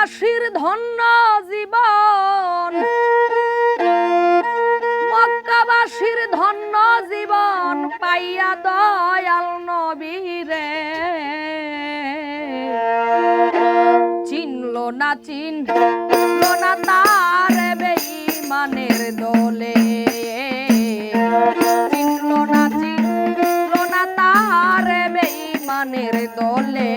মক্কাবাসীর ধন্য জীবন। মক্কাবাসীর ধন্য জীবন পাইয়া দয়াল নবীরে। চিনল না চিনল না তার বেঈমানের দোলে। চিনল না চিনল না তার বেঈমানের দোলে।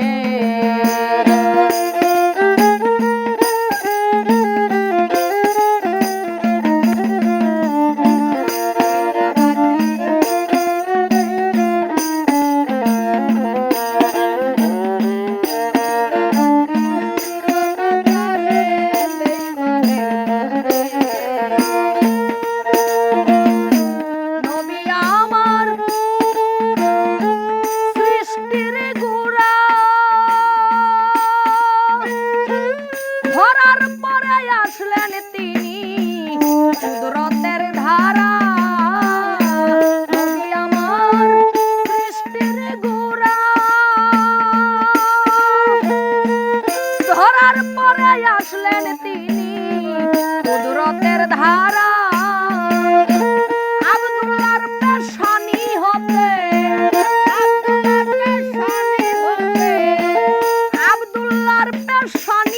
আসলেন তিনি কুদরতের ধারা। আব্দুল্লাহর পেশানি হতে আব্দুল্লাহর পেশানি হতে আব্দুল্লাহর পেশানি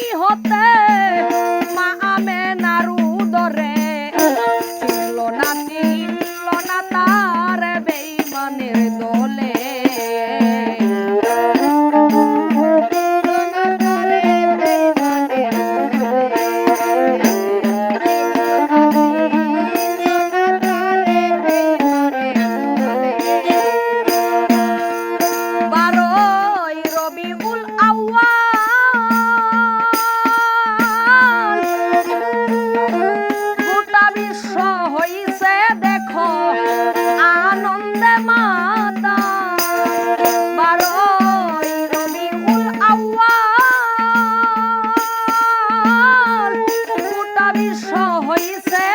Arroz, é!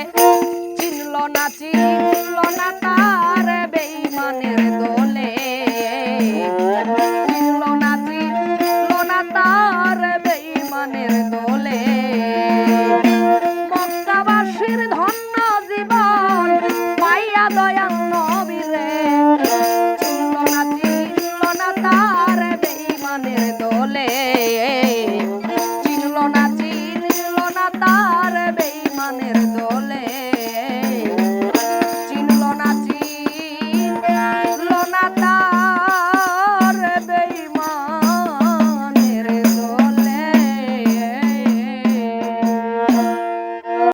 চিনল